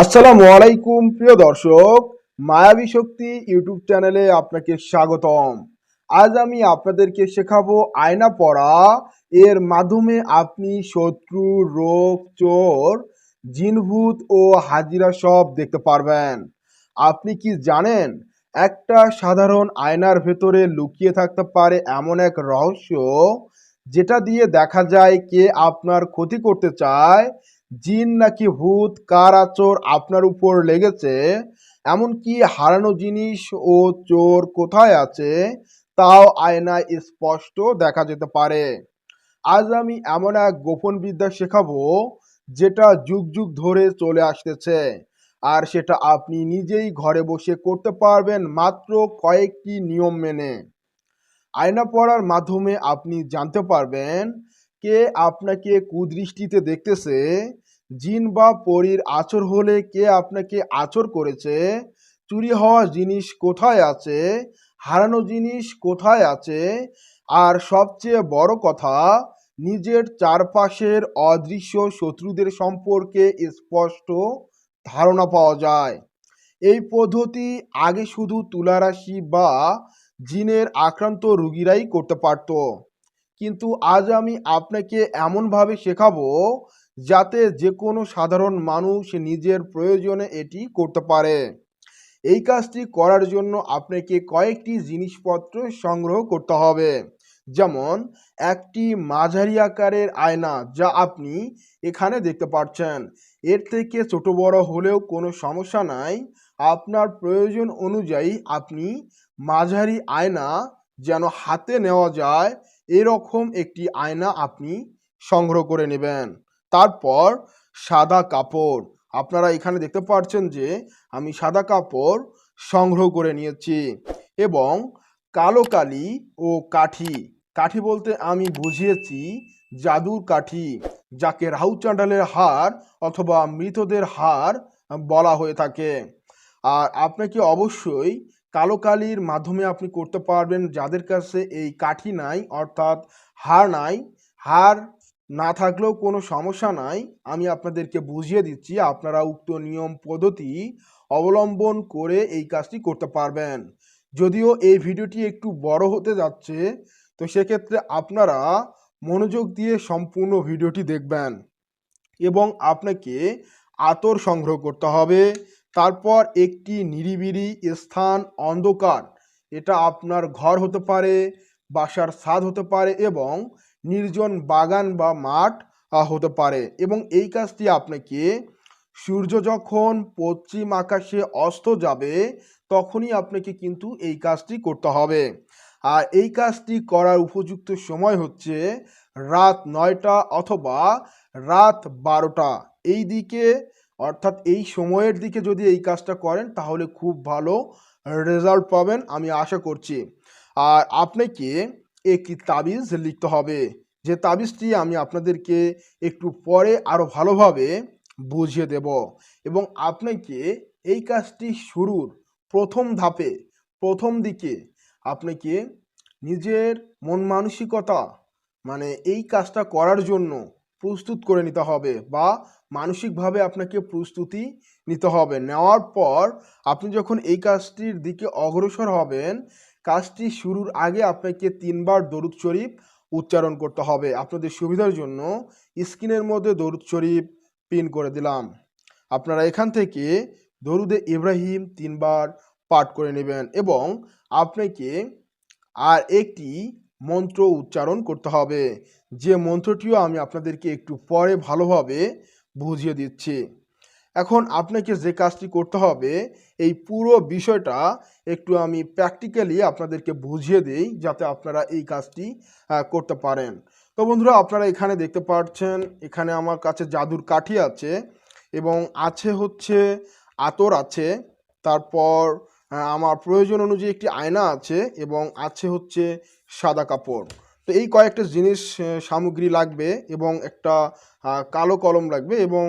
আসসালামু আলাইকুম, প্রিয় দর্শক। মায়াবী শক্তি ইউটিউব চ্যানেলে আপনাকে স্বাগতম। আজ আমি আপনাদেরকে শেখাবো আয়না পড়া। এর মাধ্যমে আপনি শত্রু, রোগ, চোর, জিনভূত ও হাজিরা সব দেখতে পারবেন। আপনি কি জানেন, একটা সাধারণ আয়নার ভেতরে লুকিয়ে থাকতে পারে এমন এক রহস্য, যেটা দিয়ে দেখা যায় কে আপনার ক্ষতি করতে চায় জিন নাকি ভূত, কার আচর আপনার উপর লেগেছে? এমনকি হারানো জিনিস ও চোর কোথায় আছে? তাও আয়নায় স্পষ্ট দেখা যেতে পারে। আজ আমি এমন এক গোপন বিদ্যা শেখাবো, যেটা যুগ যুগ ধরে চলে আসতেছে। আর সেটা আপনি নিজেই ঘরে বসে করতে পারবেন মাত্র কয়েকটি নিয়ম মেনে। আয়না পড়ার মাধ্যমে আপনি জানতে পারবেন, কে আপনাকে কুদৃষ্টিতে দেখতেছে জিন বা পরীর আচর হলে কে আপনাকে আচর করেছে? চুরি হওয়া জিনিস কোথায় আছে? হারানো জিনিস কোথায় আছে? আর সবচেয়ে বড় কথা, নিজের চারপাশের অদৃশ্য শত্রুদের সম্পর্কে স্পষ্ট ধারণা পাওয়া যায়। এই পদ্ধতি আগে শুধু তুলারাশি বা জিনের আক্রান্ত রুগীরাই করতে পারত। কিন্তু আজ আমি আপনাকে এমনভাবে শেখাবো যাতে যে কোনো সাধারণ মানুষ নিজের প্রয়োজনে এটি করতে পারে। এই কাজটি করার জন্য আপনাকে কয়েকটি জিনিসপত্র সংগ্রহ করতে হবে। যেমন, একটি মাঝারি আকারের আয়না যা আপনি এখানে দেখতে পাচ্ছেন। এর থেকে ছোট বড় হলেও কোনো সমস্যা নাই। আপনার প্রয়োজন অনুযায়ী আপনি মাঝারি আয়না যেন হাতে নেওয়া যায়, এরকম একটি আয়না আপনি সংগ্রহ করে নেবেন। তারপর সাদা কাপড়। আপনারা এখানে দেখতে পাচ্ছেন যে আমি সাদা কাপড় সংগ্রহ করে নিয়েছি এবং কালো কালি ও কাঠি। কাঠি বলতে আমি বুঝিয়েছি জাদুর কাঠি, যাকে রাহু চান্ডালের হার অথবা মৃতদের হার বলা হয়ে থাকে। আর আপনাকে অবশ্যই কালো কালির মাধ্যমে আপনি করতে পারবেন যাদের কাছে এই কাঠি নাই অর্থাৎ হার নাই। হার না থাকলেও কোনো সমস্যা নাই। আমি আপনাদেরকে বুঝিয়ে দিচ্ছি, আপনারা উক্ত নিয়ম পদ্ধতি অবলম্বন করে এই কাজটি করতে পারবেন। যদিও এই ভিডিওটি একটু বড় হতে যাচ্ছে, তো সেক্ষেত্রে আপনারা মনোযোগ দিয়ে সম্পূর্ণ ভিডিওটি দেখবেন এবং আপনাকে আতর সংগ্রহ করতে হবে। তারপর একটি নিরিবিলি স্থান অন্ধকার, এটা আপনার ঘর হতে পারে, বাসার ছাদ হতে পারে এবং নির্জন বাগান বা মাঠ হতে পারে। এবং এই কাজটি আপনাকে সূর্য যখন পশ্চিম আকাশে অস্ত যাবে, তখনই আপনাকে কিন্তু এই কাজটি করতে হবে। আর এই কাজটি করার উপযুক্ত সময় হচ্ছে রাত নয়টা অথবা রাত বারোটা। এই দিকে, অর্থাৎ এই সময়ের দিকে যদি এই কাজটা করেন, তাহলে খুব ভালো রেজাল্ট পাবেন, আমি আশা করছি। আর আপনাকে একটি তাবিজ লিখতে হবে? যে তাবিজটি আমি আপনাদেরকে একটু পরে আরও ভালোভাবে বুঝিয়ে দেব। এবং আপনাকে এই কাজটি শুরুর প্রথম ধাপে, প্রথম দিকে আপনাকে নিজের মন মানসিকতা মানে এই কাজটা করার জন্য প্রস্তুত করে নিতে হবে বা মানসিকভাবে আপনাকে প্রস্তুতি নিতে হবে। নেওয়ার পর আপনি যখন এই কাজটির দিকে অগ্রসর হবেন কাজটি শুরুর আগে আপনাকে তিনবার দরুদ শরীফ উচ্চারণ করতে হবে। আপনাদের সুবিধার জন্য স্ক্রিনের মধ্যে দরুদ শরীফ পিন করে দিলাম। আপনারা এখান থেকে দরুদে ইব্রাহিম তিনবার পাঠ করে নেবেন এবং আপনাকে আর একটি মন্ত্র উচ্চারণ করতে হবে। যে মন্ত্রটিও আমি আপনাদেরকে একটু পরে ভালোভাবে বুঝিয়ে দিচ্ছি। এখন আপনাকে যে কাজটি করতে হবে, এই পুরো বিষয়টা একটু আমি প্র্যাকটিক্যালি আপনাদেরকে বুঝিয়ে দিই যাতে আপনারা এই কাজটি করতে পারেন। তো বন্ধুরা, আপনারা এখানে দেখতে পাচ্ছেন, এখানে আমার কাছে জাদুর কাঠি আছে এবং আছে হচ্ছে আতর আছে, তারপর আমার প্রয়োজন অনুযায়ী একটি আয়না আছে এবং আছে হচ্ছে সাদা কাপড়। তো এই কয়েকটা জিনিস সামগ্রী লাগবে এবং একটা কালো কলম লাগবে এবং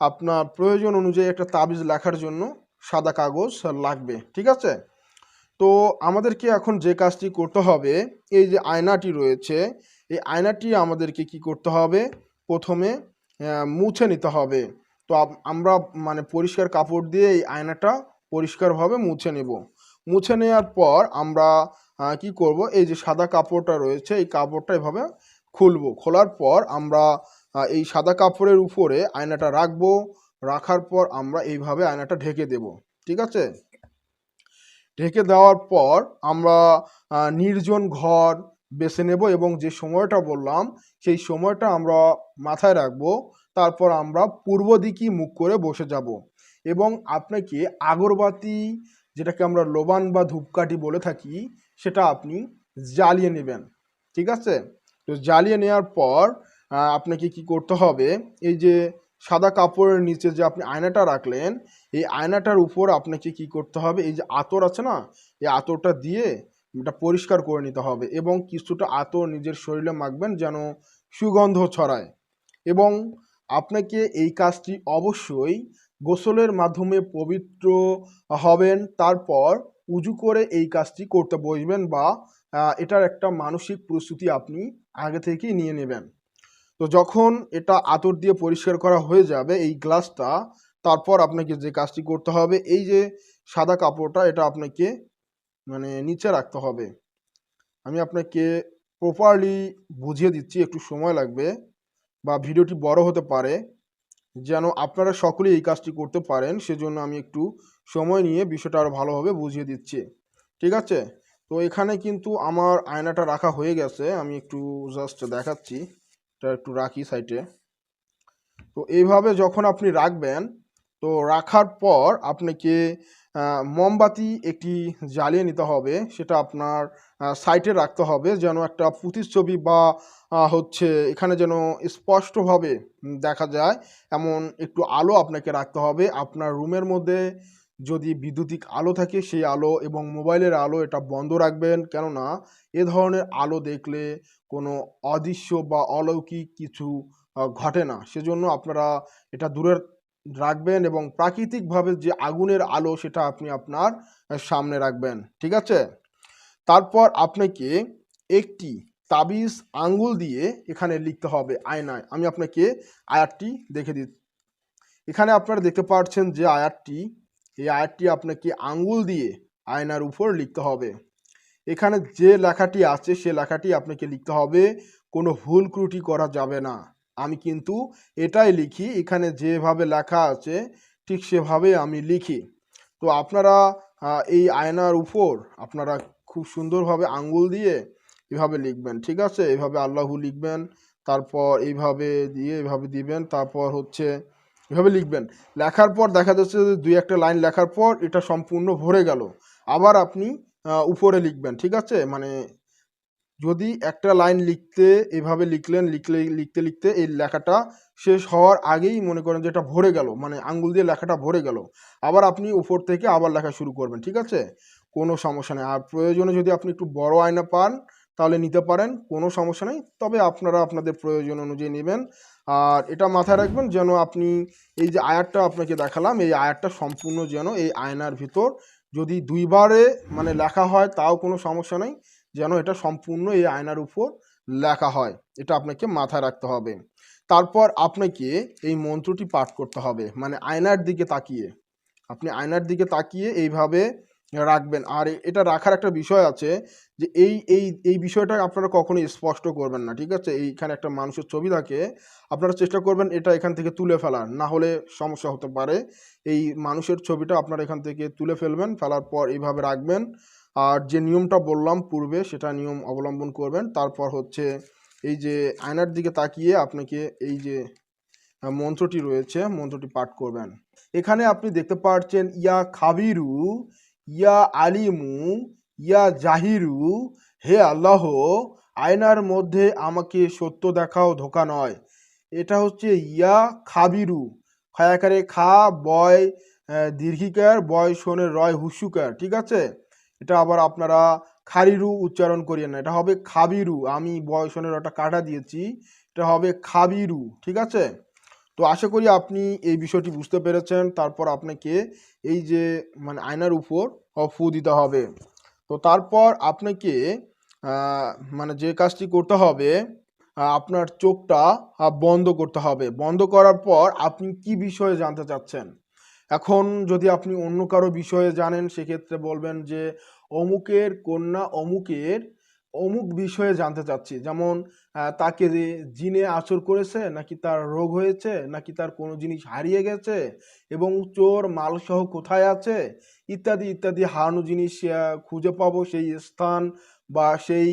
আপনার প্রয়োজন অনুযায়ী একটা তাবিজ লেখার জন্য সাদা কাগজ লাগবে, ঠিক আছে? তো আমাদেরকে এখন যে কাজটি করতে হবে, এই যে আয়নাটি রয়েছে, এই আয়নাটি আমাদেরকে কি করতে হবে? প্রথমে মুছে নিতে হবে। তো আমরা মানে পরিষ্কার কাপড় দিয়ে এই আয়নাটা পরিষ্কারভাবে মুছে নেব। মুছে নেওয়ার পর আমরা কি করব? এই যে সাদা কাপড়টা রয়েছে, এই কাপড়টা এভাবে খুলবো। খোলার পর আমরা এই সাদা কাপড়ের উপরে আয়নাটা রাখব। রাখার পর আমরা এইভাবে আয়নাটা ঢেকে দেব। ঠিক আছে? ঢেকে দেওয়ার পর আমরা নির্জন ঘর বেছে নেব এবং যে সময়টা বললাম, সেই সময়টা আমরা মাথায় রাখব। তারপর আমরা পূর্ব দিকে মুখ করে বসে যাব। এবং আপনাকে আগরবাতি, যেটাকে আমরা লোবান বা ধূপকাঠি বলে থাকি, সেটা আপনি জ্বালিয়ে নেবেন। ঠিক আছে? তো জ্বালিয়ে নেওয়ার পর আপনাকে কি করতে হবে? এই যে সাদা কাপড়ের নিচে যে আপনি আয়নাটা রাখলেন, এই আয়নাটার উপর আপনাকে কি করতে হবে? এই যে আতর আছে না, এই আতরটা দিয়ে এটা পরিষ্কার করে নিতে হবে এবং কিছুটা আতর নিজের শরীরে মাখবেন যেন সুগন্ধ ছড়ায়। এবং আপনাকে এই কাজটি অবশ্যই গোসলের মাধ্যমে পবিত্র হবেন, তারপর উজু করে এই কাজটি করতে বসবেন বা এটার একটা মানসিক প্রস্তুতি আপনি আগে থেকেই নিয়ে নেবেন। তো যখন এটা আতর দিয়ে পরিষ্কার করা হয়ে যাবে এই গ্লাসটা তারপর আপনাকে যে কাজটি করতে হবে, এই যে সাদা কাপড়টা, এটা আপনাকে মানে নিচে রাখতে হবে। আমি আপনাকে প্রপারলি বুঝিয়ে দিচ্ছি, একটু সময় লাগবে বা ভিডিওটি বড় হতে পারে, যেন আপনারা সকলেই এই কাজটি করতে পারেন, সেজন্য আমি একটু সময় নিয়ে বিষয়টা আরও ভালোভাবে বুঝিয়ে দিচ্ছি। ঠিক আছে? তো এখানে কিন্তু আমার আয়নাটা রাখা হয়ে গেছে, আমি একটু জাস্ট দেখাচ্ছি। এটা একটু রাখি সাইডে তো এইভাবে যখন আপনি রাখবেন, তো রাখার পর আপনাকে মোমবাতি একটি জ্বালিয়ে নিতে হবে, সেটা আপনার সাইটে রাখতে হবে যেন একটা প্রতিচ্ছবি বা হচ্ছে এখানে যেন স্পষ্টভাবে দেখা যায়। এমন একটু আলো আপনাকে রাখতে হবে। আপনার রুমের মধ্যে যদি বিদ্যুতিক আলো থাকে সেই আলো এবং মোবাইলের আলো এটা বন্ধ রাখবেন। কেননা এ ধরনের আলো দেখলে কোনো অদৃশ্য বা অলৌকিক কিছু ঘটে না। সেজন্য আপনারা এটা দূরে রাখবেন এবং প্রাকৃতিকভাবে যে আগুনের আলো সেটা আপনি আপনার সামনে রাখবেন। ঠিক আছে? তারপর আপনাকে একটি তাবিজ আঙ্গুল দিয়ে এখানে লিখতে হবে আয়নায়। আমি আপনাকে আয়াতটি দেখে দিই এখানে আপনারা দেখতে পাচ্ছেন যে আয়াতটি এই আয়াতটি আপনাকে আঙ্গুল দিয়ে আয়নার উপর লিখতে হবে। এখানে যে লেখাটি আছে, সে লেখাটি আপনাকে লিখতে হবে, কোনো ভুল ত্রুটি করা যাবে না। আমি কিন্তু এটাই লিখি, এখানে যেভাবে লেখা আছে, ঠিক সেভাবে আমি লিখি। তো আপনারা এই আয়নার উপর আপনারা খুব সুন্দরভাবে আঙ্গুল দিয়ে এভাবে লিখবেন, ঠিক আছে? এভাবে আল্লাহু লিখবেন, তারপর এইভাবে দিয়ে এভাবে দিবেন, তারপর হচ্ছে এভাবে লিখবেন। লেখার পর দেখা যাচ্ছে যে দুই একটা লাইন লেখার পর এটা সম্পূর্ণ ভরে গেল। আবার আপনি উপরে লিখবেন, ঠিক আছে? মানে যদি একটা লাইন লিখতে, এভাবে লিখলেন, লিখলে, লিখতে লিখতে এই লেখাটা শেষ হওয়ার আগেই মনে করেন যে এটা ভরে গেল মানে আঙ্গুল দিয়ে লেখাটা ভরে গেল। আবার আপনি উপর থেকে আবার লেখা শুরু করবেন, ঠিক আছে? কোনো সমস্যা নেই। আর প্রয়োজনে যদি আপনি একটু বড় আয়না পান, তাহলে নিতে পারেন, কোনো সমস্যা নেই। তবে আপনারা আপনাদের প্রয়োজন অনুযায়ী নেবেন। আর এটা মাথায় রাখবেন যেন আপনি এই যে আয়ারটা আপনাকে দেখালাম, এই আয়ারটা সম্পূর্ণ যেন এই আয়নার ভিতর যদি দুইবারে মানে লেখা হয় তাও কোনো সমস্যা নেই, যেন এটা সম্পূর্ণ এই আয়নার উপর লেখা হয়। এটা আপনাকে মাথায় রাখতে হবে। তারপর আপনাকে এই মন্ত্রটি পাঠ করতে হবে। মানে আয়নার দিকে তাকিয়ে, আপনি আয়নার দিকে তাকিয়ে এইভাবে রাখবেন। আর এটা রাখার একটা বিষয় আছে যে এই এই এই বিষয়টা আপনারা কখনোই স্পষ্ট করবেন না, ঠিক আছে? এইখানে একটা মানুষের ছবি থাকে, আপনারা চেষ্টা করবেন এটা এখান থেকে তুলে ফেলার। না হলে সমস্যা হতে পারে। এই মানুষের ছবিটা আপনারা এখান থেকে তুলে ফেলবেন, ফেলার পর এইভাবে রাখবেন। আর যে নিয়মটা বললাম পূর্বে, সেটা নিয়ম অবলম্বন করবেন। তারপর হচ্ছে এই যে আয়নার দিকে তাকিয়ে আপনাকে এই যে মন্ত্রটি রয়েছে, মন্ত্রটি পাঠ করবেন। এখানে আপনি দেখতে পাচ্ছেন ইয়া খাবিরু ইয়া আলিমু, ইয়া জাহিরু, হে আল্লাহ, আয়নার মধ্যে আমাকে সত্য দেখাও, ধোকা নয়। এটা হচ্ছে ইয়া খাবিরু খায়াকারে খা, বয় দীর্ঘিকার, বয় শোনের রয় হুসুকার, ঠিক আছে? এটা আবার আপনারা খারিরু উচ্চারণ করিয়ে না, এটা হবে খাবিরু, আমি বয়সনের ওটা কাটা দিয়েছি, এটা হবে খাবিরু, ঠিক আছে? তো আশা করি আপনি এই বিষয়টি বুঝতে পেরেছেন। তারপর আপনাকে এই যে মানে আয়নার উপর ফু দিতে হবে। তো তারপর আপনাকে মানে যে কাজটি করতে হবে আপনার চোখটা বন্ধ করতে হবে। বন্ধ করার পর আপনি কি বিষয়ে জানতে চাচ্ছেন? এখন যদি আপনি অন্য কারও বিষয়ে জানেন, সেক্ষেত্রে বলবেন যে, অমুকের কন্যা অমুকের অমুক বিষয়ে জানতে চাচ্ছি। যেমন তাকে যে জিনে আচর করেছে, নাকি তার রোগ হয়েছে, নাকি তার কোনো জিনিস হারিয়ে গেছে, এবং চোর, মালসহ কোথায় আছে, ইত্যাদি ইত্যাদি হারানো জিনিস খুঁজে পাবো সেই স্থান বা সেই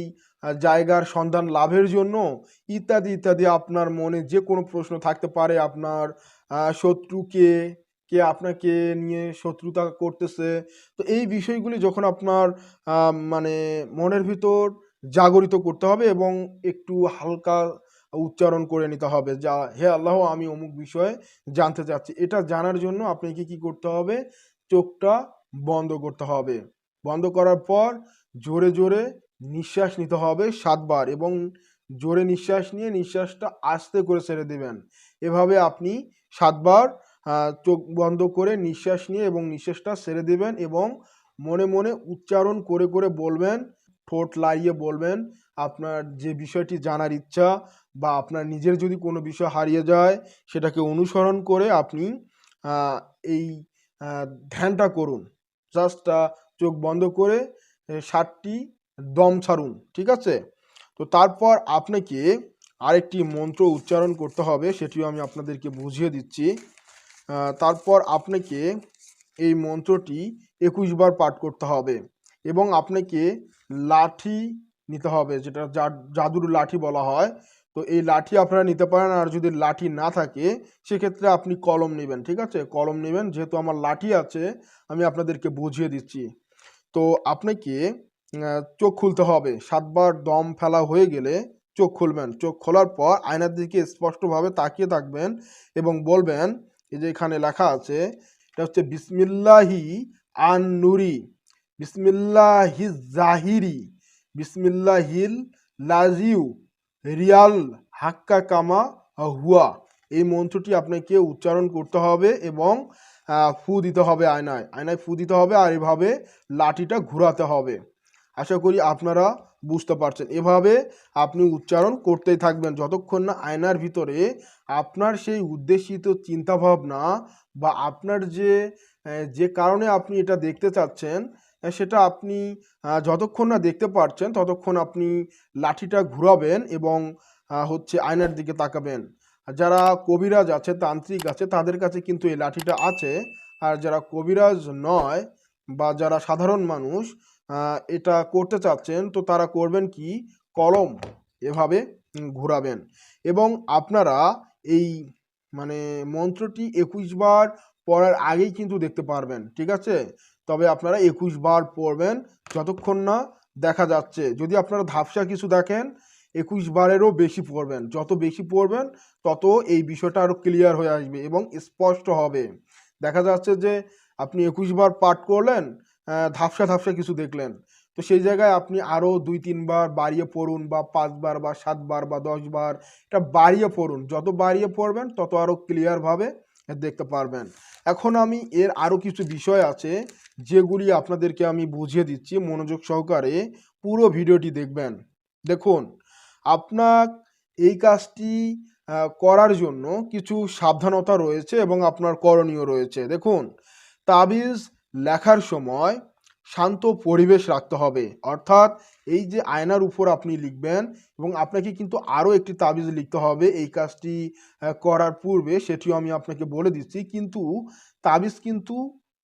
জায়গার সন্ধান লাভের জন্য, ইত্যাদি ইত্যাদি আপনার মনে যে কোনো প্রশ্ন থাকতে পারে। আপনার শত্রুকে, কে আপনাকে নিয়ে শত্রুতা করতেছে। তো এই বিষয়গুলি যখন আপনার মানে মনের ভিতর জাগরিত করতে হবে এবং একটু হালকা উচ্চারণ করে নিতে হবে। যা, হে আল্লাহ, আমি অমুক বিষয়ে জানতে চাচ্ছি। এটা জানার জন্য আপনাকে কি করতে হবে? চোখটা বন্ধ করতে হবে। বন্ধ করার পর জোরে জোরে নিঃশ্বাস নিতে হবে সাতবার এবং জোরে নিঃশ্বাস নিয়ে নিঃশ্বাসটা আস্তে করে ছেড়ে দেবেন। এভাবে আপনি সাতবার চোখ বন্ধ করে নিঃশ্বাস নিয়ে এবং নিঃশ্বাসটা ছেড়ে দেবেন এবং মনে মনে উচ্চারণ করে করে বলবেন ঠোঁট লাড়িয়ে বলবেন, আপনার যে বিষয়টি জানার ইচ্ছা বা আপনার নিজের যদি কোনো বিষয় হারিয়ে যায়, সেটাকে অনুসরণ করে আপনি এই ধ্যানটা করুন। জাস্ট চোখ বন্ধ করে ষাটটি দম ছাড়ুন, ঠিক আছে? তো তারপর আপনাকে আরেকটি মন্ত্র উচ্চারণ করতে হবে, সেটিও আমি আপনাদেরকে বুঝিয়ে দিচ্ছি। তারপর আপনাকে এই মন্ত্রটি একুশ বার পাঠ করতে হবে এবং আপনাকে লাঠি নিতে হবে, যেটা জাদুর লাঠি বলা হয়। তো এই লাঠি আপনারা নিতে পারেন, আর যদি লাঠি না থাকে, সেক্ষেত্রে আপনি কলম নেবেন, ঠিক আছে? কলম নেবেন, যেহেতু আমার লাঠি আছে, আমি আপনাদেরকে বুঝিয়ে দিচ্ছি। তো আপনাকে চোখ খুলতে হবে। সাতবার দম ফেলা হয়ে গেলে চোখ খুলবেন। চোখ খোলার পর আয়নার দিকে স্পষ্টভাবে তাকিয়ে থাকবেন এবং বলবেন, এই যে এখানে লেখা আছে, এটা হচ্ছে বিসমিল্লাহি আন নুরি বিসমিল্লাহি জাহিরি বিসমিল্লাহিল লাজিউ রিয়াল হাক্কা কামা হুয়া। এই মন্ত্রটি আপনাকে উচ্চারণ করতে হবে এবং ফু দিতে হবে আয়নায়। আয়নায় ফু দিতে হবে আর এভাবে লাঠিটা ঘোরাতে হবে। আশা করি আপনারা বুঝতে পারছেন। এভাবে আপনি উচ্চারণ করতেই থাকবেন। যতক্ষণ না আয়নার ভিতরে আপনার সেই উদ্দেশিত চিন্তাভাবনা বা আপনার যে যে কারণে আপনি এটা দেখতে চাচ্ছেন সেটা আপনি যতক্ষণ না দেখতে পারছেন, ততক্ষণ আপনি লাঠিটা ঘুরাবেন এবং হচ্ছে আয়নার দিকে তাকাবেন। যারা কবিরাজ আছে, তান্ত্রিক আছে, তাদের কাছে কিন্তু এই লাঠিটা আছে। আর যারা কবিরাজ নয় বা যারা সাধারণ মানুষ এটা করতে চাচ্ছেন, তো তারা করবেন কি? কলম এভাবে ঘোরাবেন। এবং আপনারা এই মানে মন্ত্রটি একুশ বার পড়ার আগেই কিন্তু দেখতে পারবেন, ঠিক আছে? তবে আপনারা একুশ বার পড়বেন যতক্ষণ না দেখা যাচ্ছে। যদি আপনারা ধাপসা কিছু দেখেন, একুশ বারেরও বেশি পড়বেন। যত বেশি পড়বেন, তত এই বিষয়টা আরও ক্লিয়ার হয়ে আসবে এবং স্পষ্ট হবে। দেখা যাচ্ছে যে আপনি একুশ বার পাঠ করলেন ধাপসা ধাপসা কিছু দেখলেন। তো সেই জায়গায় আপনি আরও দুই তিনবার বাড়িয়ে পড়ুন বা পাঁচবার বা সাতবার বা দশবার এটা বাড়িয়ে পড়ুন। যত বাড়িয়ে পড়বেন, তত আরও ক্লিয়ারভাবে দেখতে পারবেন। এখন আমি এর আরও কিছু বিষয় আছে, যেগুলি আপনাদেরকে আমি বুঝিয়ে দিচ্ছি। মনোযোগ সহকারে পুরো ভিডিওটি দেখবেন। দেখুন আপনার এই কাজটি করার জন্য কিছু সাবধানতা রয়েছে এবং আপনার করণীয় রয়েছে। দেখুন, তাবিজ লেখার সময় শান্ত পরিবেশ রাখতে হবে। অর্থাৎ এই যে আয়নার উপর আপনি লিখবেন এবং আপনাকে কিন্তু আরও একটি তাবিজ লিখতে হবে। এই কাজটি করার পূর্বে সেটিও আমি আপনাকে বলে দিচ্ছি। কিন্তু তাবিজ কিন্তু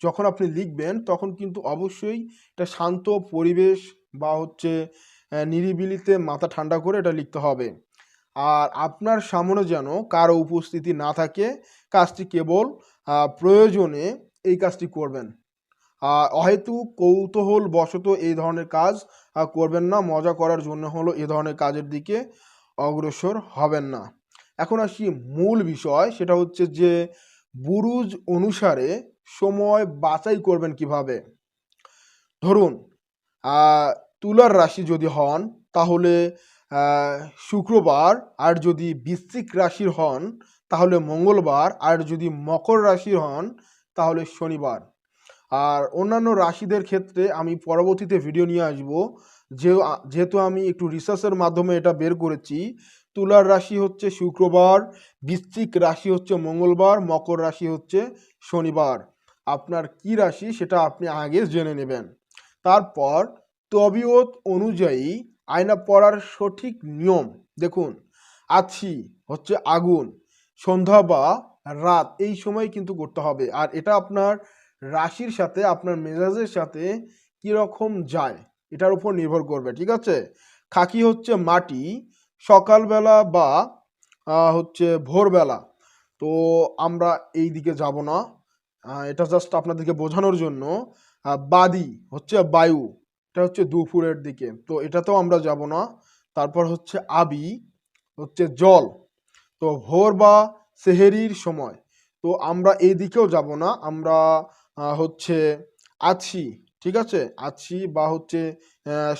যখন আপনি লিখবেন তখন কিন্তু অবশ্যই এটা শান্ত পরিবেশ বা হচ্ছে নিরিবিলিতে মাথা ঠান্ডা করে এটা লিখতে হবে। আর আপনার সামনে যেন কারও উপস্থিতি না থাকে, কাজটি কেবল প্রয়োজনে এই কাজটি করবেন। আহ, অহেতুক কৌতূহল বশত এই ধরনের কাজ করবেন না। মজা করার জন্য হলো এ ধরনের কাজের দিকে অগ্রসর হবেন না। এখন আসি মূল বিষয় সেটা হচ্ছে যে বুরুজ অনুসারে সময় বাছাই করবেন কীভাবে? ধরুন তুলার রাশি যদি হন তাহলে শুক্রবার আর যদি বৃশ্চিক রাশির হন তাহলে মঙ্গলবার আর যদি মকর রাশির হন তাহলে শনিবার। আর অন্যান্য রাশিদের ক্ষেত্রে আমি পরবর্তীতে ভিডিও নিয়ে আসব। যে যেহেতু আমি একটু রিসার্চের মাধ্যমে এটা বের করেছি, তুলার রাশি হচ্ছে শুক্রবার, বৃশ্চিক রাশি হচ্ছে মঙ্গলবার, মকর রাশি হচ্ছে শনিবার। আপনার কি রাশি সেটা আপনি আগে জেনে নেবেন। তারপর তবিয়ত অনুযায়ী আয়না পড়ার সঠিক নিয়ম, দেখুন, আছি হচ্ছে আগুন, সন্ধ্যা বা রাত, এই সময় কিন্তু করতে হবে। আর এটা আপনার রাশির সাথে, আপনার মেজাজের সাথে কীরকম যায়, এটার উপর নির্ভর করবে, ঠিক আছে? খাকি হচ্ছে মাটি, সকালবেলা বা হচ্ছে ভোরবেলা। তো আমরা এই দিকে যাব না। এটা জাস্ট আপনাদেরকে বোঝানোর জন্য। বাদি হচ্ছে বায়ু, এটা হচ্ছে দুপুরের দিকে। তো এটাতেও আমরা যাব না। তারপর হচ্ছে আবি, হচ্ছে জল। তো ভোর বা সেহেরির সময়। তো আমরা এই দিকেও যাব না। আমরা হচ্ছে আছি, ঠিক আছে? আছি বা হচ্ছে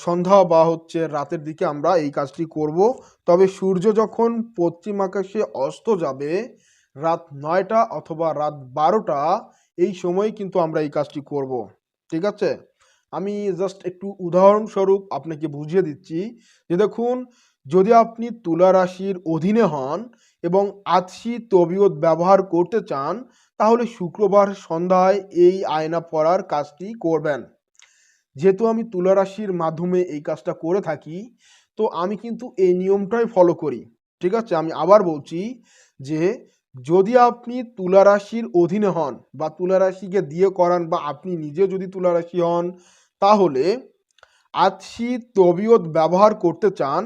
সন্ধ্যা বা হচ্ছে রাতের দিকে আমরা এই কাজটি করব। তবে সূর্য যখন পশ্চিম আকাশে অস্ত যাবে, রাত নয়টা অথবা রাত বারোটা, এই সময় কিন্তু আমরা এই কাজটি করব, ঠিক আছে? আমি জাস্ট একটু উদাহরণস্বরূপ আপনাকে বুঝিয়ে দিচ্ছি যে দেখুন, যদি আপনি তুলা রাশির অধীনে হন এবং আছি তবিয়ত ব্যবহার করতে চান তাহলে শুক্রবার সন্ধ্যায় এই আয়না পড়ার কাজটি করবেন। যেহেতু আমি তুলা রাশির মাধ্যমে এই কাজটা করে থাকি, তো আমি কিন্তু এই নিয়মটাই ফলো করি। ঠিক আছে? আমি আবার বলছি যে, যদি আপনি তুলা রাশির অধীনে হন বা তুলা রাশিকে দিয়ে করান বা আপনি নিজে যদি তুলা রাশি হন, তাহলে আতসি তবিয়ত ব্যবহার করতে চান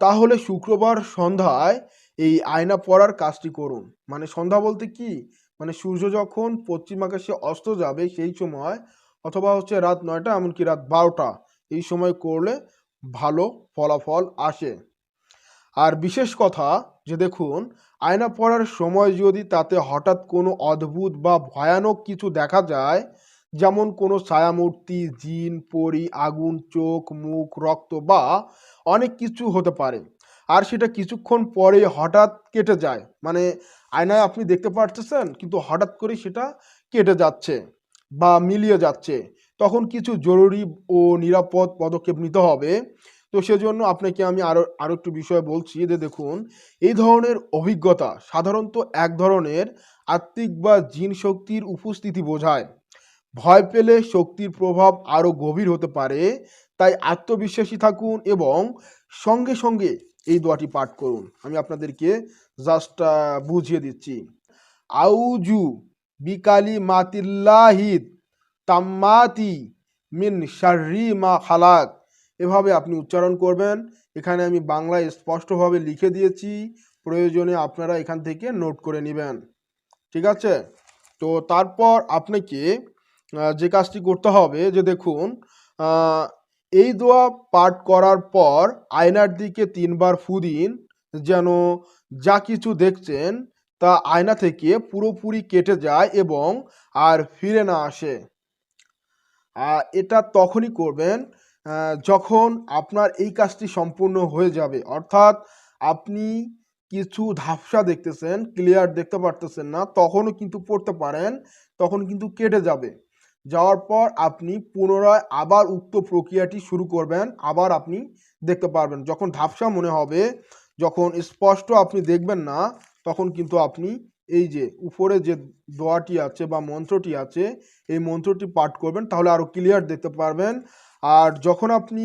তাহলে শুক্রবার সন্ধ্যায় এই আয়না পড়ার কাজটি করুন। মানে সন্ধ্যা বলতে কি? মানে সূর্য যখন পশ্চিম আকাশে অস্ত যাবে সেই সময়, অথবা হচ্ছে রাত নয়টা, এমনকি রাত বারোটা, এই সময় করলে ভালো ফলাফল আসে। আর বিশেষ কথা যে দেখুন, আয়না পড়ার সময় যদি তাতে হঠাৎ কোনো অদ্ভুত বা ভয়ানক কিছু দেখা যায়, যেমন কোনো ছায়ামূর্তি, জিন, পরি, আগুন, চোখ, মুখ, রক্ত বা অনেক কিছু হতে পারে। আর সেটা কিছুক্ষণ পরে হঠাৎ কেটে যায়। মানে আয়নায় আপনি দেখতে পারতেছেন, কিন্তু হঠাৎ করে সেটা কেটে যাচ্ছে বা মিলিয়ে যাচ্ছে। তখন কিছু জরুরি ও নিরাপদ পদক্ষেপ নিতে হবে। তো সেজন্য আপনাকে আমি আরও আরও একটু বিষয় বলছি যে দেখুন, এই ধরনের অভিজ্ঞতা সাধারণত এক ধরনের আত্মিক বা জিন শক্তির উপস্থিতি বোঝায়। ভয় পেলে শক্তির প্রভাব আরও গভীর হতে পারে, তাই আত্মবিশ্বাসী থাকুন এবং সঙ্গে সঙ্গে দোয়াটি পাঠ করুন। আমি আপনাদেরকে জাস্ট বুঝিয়ে দিচ্ছি। আউজু বিকালি মাতিল্লাহিদ তাম্মাতি মিন শার্রি মা খালাক। এভাবে আপনি উচ্চারণ করবেন। এখানে আমি বাংলায় স্পষ্টভাবে লিখে দিয়েছি। প্রয়োজনে আপনারা এখান থেকে নোট করে নেবেন। ঠিক আছে? তো তারপর আপনাকে যে কাজটি করতে হবে, যে দেখুন এই দোয়া পাঠ করার পর আয়নার দিকে তিনবার ফু দিন যেন যা কিছু দেখছেন তা আয়না থেকে পুরোপুরি কেটে যায় এবং আর ফিরে না আসে। আহ, এটা তখনই করবেন যখন আপনার এই কাজটি সম্পূর্ণ হয়ে যাবে। অর্থাৎ আপনি কিছু ধাপসা দেখতেছেন ক্লিয়ার দেখতে পারতেছেন না তখনও কিন্তু পড়তে পারেন তখন কিন্তু কেটে যাবে। যাওয়ার পর আপনি পুনরায় আবার উক্ত প্রক্রিয়াটি শুরু করবেন, আবার আপনি দেখতে পারবেন। যখন ধাপসা মনে হবে, যখন স্পষ্ট আপনি দেখবেন না, তখন কিন্তু আপনি এই যে উপরে যে দোয়াটি আছে বা মন্ত্রটি আছে, এই মন্ত্রটি পাঠ করবেন, তাহলে আরও ক্লিয়ার দেখতে পারবেন। আর যখন আপনি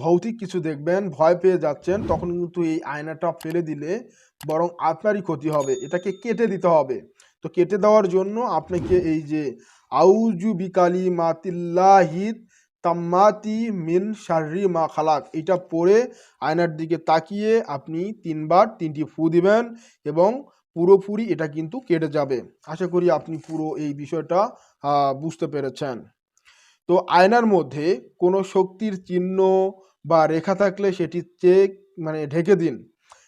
ভৌতিক কিছু দেখবেন, ভয় পেয়ে যাচ্ছেন, তখন কিন্তু এই আয়নাটা ফেলে দিলে বরং আপনারই ক্ষতি হবে। এটাকে কেটে দিতে হবে। তো কেটে দেওয়ার জন্য আপনাকে এই যে আউজু বিকালি মাতিল্লাহিদ তাম্মাতি মিন শাররি মা খালাক। এটা পড়ে আয়নার দিকে তাকিয়ে আপনি তিনবার তিনটি ফু দিবেন এবং পুরোপুরি এটা কিন্তু কেটে যাবে। আশা করি আপনি পুরো এই বিষয়টা বুঝতে পেরেছেন। তো আয়নার মধ্যে কোনো শক্তির চিহ্ন বা রেখা থাকলে সেটি চেক মানে ঢেকে দিন।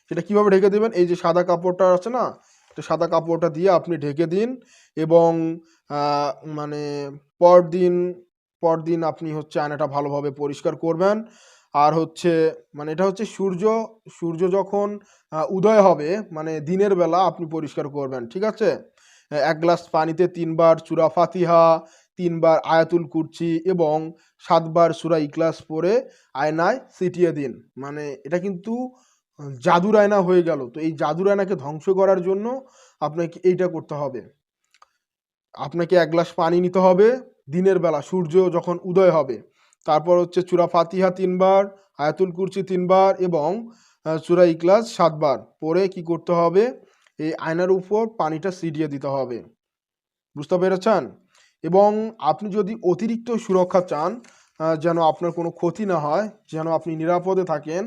সেটা কীভাবে ঢেকে দেবেন? এই যে সাদা কাপড়টা আছে না তো সাদা কাপড়টা দিয়ে আপনি ঢেকে দিন এবং মানে পরদিন পরদিন আপনি হচ্ছে আয়নাটা ভালোভাবে পরিষ্কার করবেন। আর হচ্ছে মানে এটা হচ্ছে সূর্য সূর্য যখন উদয় হবে মানে দিনের বেলা আপনি পরিষ্কার করবেন, ঠিক আছে? এক গ্লাস পানিতে তিনবার চূড়া ফাতিহা, তিনবার আয়াতুল কুরসি এবং সাতবার সুরা ইখলাস পরে আয়নায় ছিটিয়ে দিন। মানে এটা কিন্তু জাদুর আয়না হয়ে গেল। তো এই জাদুর আয়নাকে ধ্বংস করার জন্য আপনাকে এইটা করতে হবে। আপনাকে এক গ্লাস পানি নিতে হবে দিনের বেলা, সূর্য যখন উদয় হবে। তারপর হচ্ছে চূড়া ফাতিহা তিনবার, আয়াতুল কুরসি তিনবার এবং চূড়া ইকলাস সাতবার। পরে কি করতে হবে? এই আয়নার উপর পানিটা ছিটিয়ে দিতে হবে। বুঝতে পেরেছেন? এবং আপনি যদি অতিরিক্ত সুরক্ষা চান যেন আপনার কোনো ক্ষতি না হয়, যেন আপনি নিরাপদে থাকেন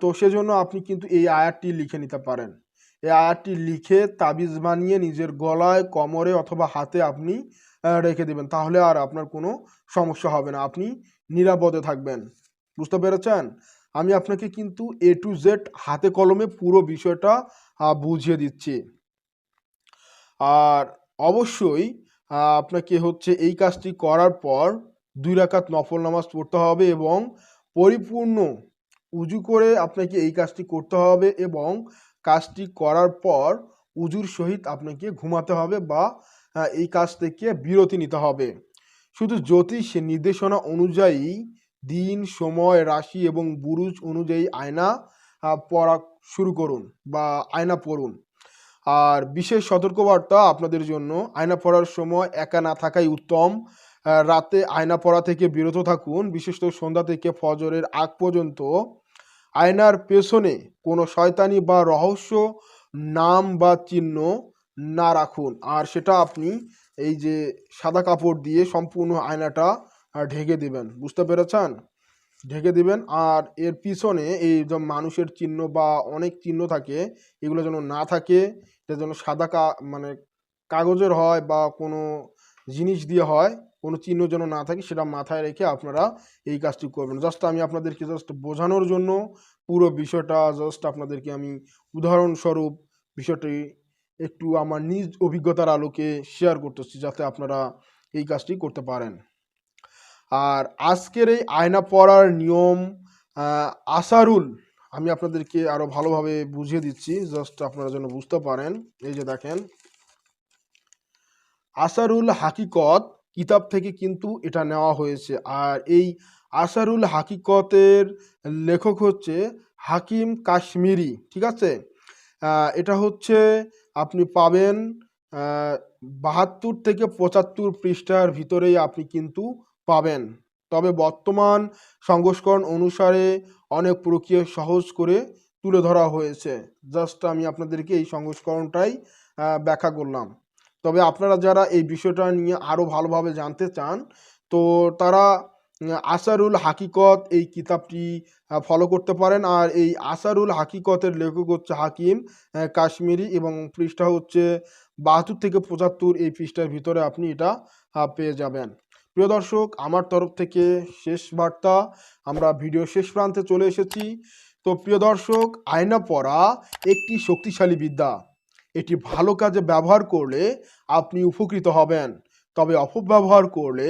তো সেজন্য আপনি কিন্তু এই আয়াতটি লিখে নিতে পারেন। এই আয়াতটি লিখে তাবিজ বানিয়ে নিজের গলায়, কোমরে অথবা হাতে আপনি রেখে দেবেন। তাহলে আর আপনার কোনো সমস্যা হবে না। আপনি নিরাপদে থাকবেন। বুঝতে পেরেছেন? আমি আপনাকে কিন্তু এ টু জেড হাতে কলমে পুরো বিষয়টা বুঝিয়ে দিচ্ছি। আর অবশ্যই আপনাকে হচ্ছে এই কাজটি করার পর দুই রাকাত নফল নামাজ পড়তে হবে এবং পরিপূর্ণ উজু করে আপনাকে এই কাজটি করতে হবে এবং কাজটি করার পর উজুর সহিত আপনাকে ঘুমাতে হবে বা এই কাজ থেকে বিরতি নিতে হবে। শুধু জ্যোতিষ নির্দেশনা অনুযায়ী দিন, সময়, রাশি এবং বুরুজ অনুযায়ী আয়না পড়া শুরু করুন বা আয়না পড়ুন। আর বিশেষ সতর্কবার্তা আপনাদের জন্য, আয়না পড়ার সময় একা না থাকাই উত্তম। রাতে আয়না পড়া থেকে বিরত থাকুন। বিশেষত সন্ধ্যা থেকে ফজরের আগ পর্যন্ত আয়নার পেছনে কোনো শয়তানি বা রহস্য, নাম বা চিহ্ন না রাখুন। আর সেটা আপনি এই যে সাদা কাপড় দিয়ে সম্পূর্ণ আয়নাটা ঢেকে দিবেন। বুঝতে পেরেছেন? ঢেকে দিবেন। আর এর পিছনে এই যে মানুষের চিহ্ন বা অনেক চিহ্ন থাকে, এগুলো যেন না থাকে, এটা যেন সাদা কা মানে কাগজের হয় বা কোনো জিনিস দিয়ে হয় কোনো চিহ্ন যেন না থাকে সেটা মাথায় রেখে আপনারা এই কাজটি করবেন। জাস্ট আমি আপনাদেরকে জাস্ট বোঝানোর জন্য পুরো বিষয়টা জাস্ট আপনাদেরকে আমি উদাহরণস্বরূপ বিষয়টি একটু আমার নিজ অভিজ্ঞতার আলোকে শেয়ার করতেছি যাতে আপনারা এই কাজটি করতে পারেন। আর আজকের এই আয়না পড়ার নিয়ম আসারুল আমি আপনাদেরকে আরও ভালোভাবে বুঝিয়ে দিচ্ছি, জাস্ট আপনারা যেন বুঝতে পারেন। এই যে দেখেন আসারুল হাকিকত কিতাব থেকে কিন্তু এটা নেওয়া হয়েছে। আর এই আসারুল হাকিকতের লেখক হচ্ছে হাকিম কাশ্মীরি, ঠিক আছে? এটা হচ্ছে আপনি পাবেন বাহাত্তর থেকে পঁচাত্তর পৃষ্ঠার ভিতরেই আপনি কিন্তু পাবেন। তবে বর্তমান সংস্করণ অনুসারে অনেক প্রক্রিয়া সহজ করে তুলে ধরা হয়েছে। জাস্ট আমি আপনাদেরকে এই সংস্করণটাই ব্যাখ্যা করলাম। তবে আপনারা যারা এই বিষয়টা নিয়ে আরও ভালোভাবে জানতে চান, তো তারা আসারুল হাকিকত এই কিতাবটি ফলো করতে পারেন। আর এই আসারুল হাকিকতের লেখক হচ্ছে হাকিম কাশ্মীরি এবং পৃষ্ঠা হচ্ছে বাহাত্তর থেকে পঁচাত্তর। এই পৃষ্ঠার ভিতরে আপনি এটা পেয়ে যাবেন। প্রিয় দর্শক, আমার তরফ থেকে শেষ বার্তা। আমরা ভিডিও শেষ প্রান্তে চলে এসেছি। তো প্রিয় দর্শক, আয়না পড়া একটি শক্তিশালী বিদ্যা। এটি ভালো কাজে ব্যবহার করলে আপনি উপকৃত হবেন। তবে অপব্যবহার করলে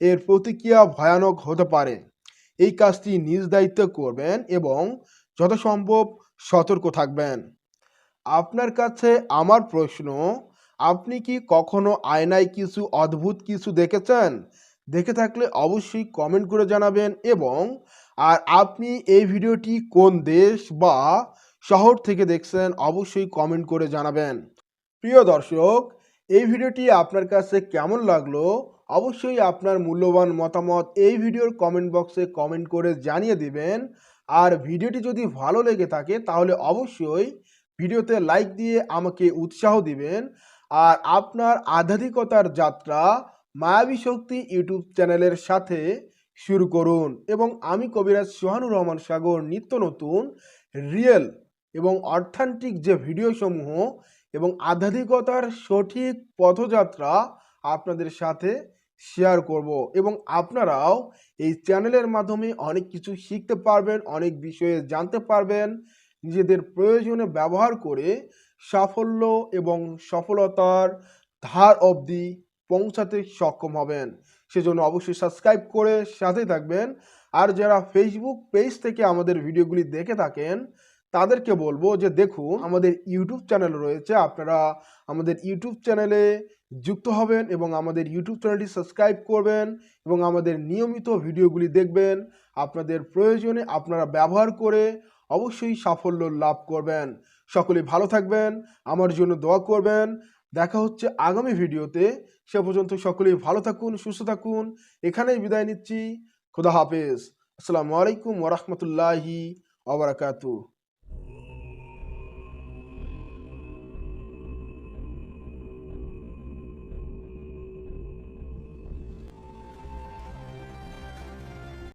এর প্রতিক্রিয়া ভয়ানক হতে পারে। এই কাজটি নিজ দায়িত্বে করবেন এবং যথাসম্ভব সতর্ক থাকবেন। আপনার কাছে আমার প্রশ্ন, আপনি কি কখনো আয়নায় কিছু অদ্ভুত কিছু দেখেছেন? দেখে থাকলে অবশ্যই কমেন্ট করে জানাবেন এবং আর আপনি এই ভিডিওটি কোন দেশ বা শহর থেকে দেখছেন, অবশ্যই কমেন্ট করে জানাবেন। প্রিয় দর্শক, এই ভিডিওটি আপনার কাছে কেমন লাগল? অবশ্যই আপনার মূল্যবান মতামত এই ভিডিওর কমেন্ট বক্সে কমেন্ট করে জানিয়ে দিবেন। আর ভিডিওটি যদি ভালো লেগে থাকে, তাহলে অবশ্যই ভিডিওতে লাইক দিয়ে আমাকে উৎসাহ দিবেন। আর আপনার আধ্যাত্মিকতার যাত্রা মায়াবী শক্তি ইউটিউব চ্যানেলের সাথে শুরু করুন। এবং আমি কবিরাজ সোহানুর রহমান সাগর, নিত্য নতুন, রিয়েল এবং অর্থান্তিক যে ভিডিও সমূহ এবং আধ্যাত্মিকতার সঠিক পথযাত্রা আপনাদের সাথে শেয়ার করব এবং আপনারাও এই চ্যানেলের মাধ্যমে অনেক কিছু শিখতে পারবেন, অনেক বিষয়ে জানতে পারবেন, নিজেদের প্রয়োজনে ব্যবহার করে সাফল্য এবং সফলতার ধার অবধি পৌঁছাতে সক্ষম হবেন। সেজন্য অবশ্যই সাবস্ক্রাইব করে সাথে থাকবেন। আর যারা ফেসবুক পেজ থেকে আমাদের ভিডিওগুলি দেখে থাকেন তাদেরকে বলব যে দেখুন, আমাদের ইউটিউব চ্যানেল রয়েছে। আপনারা আমাদের ইউটিউব চ্যানেলে যুক্ত হবেন এবং আমাদের ইউটিউব চ্যানেলটি সাবস্ক্রাইব করবেন এবং আমাদের নিয়মিত ভিডিওগুলি দেখবেন। আপনাদের প্রয়োজনে আপনারা ব্যবহার করে অবশ্যই সাফল্য লাভ করবেন। সকলে ভালো থাকবেন, আমার জন্য দোয়া করবেন। দেখা হচ্ছে আগামী ভিডিওতে সে পর্যন্ত সকলেই ভালো থাকুন, সুস্থ থাকুন। এখানেই বিদায় নিচ্ছি। খুদা হাফেজ। আসসালামু আলাইকুম ওরহমতুল্লাহি ওবরাকাতু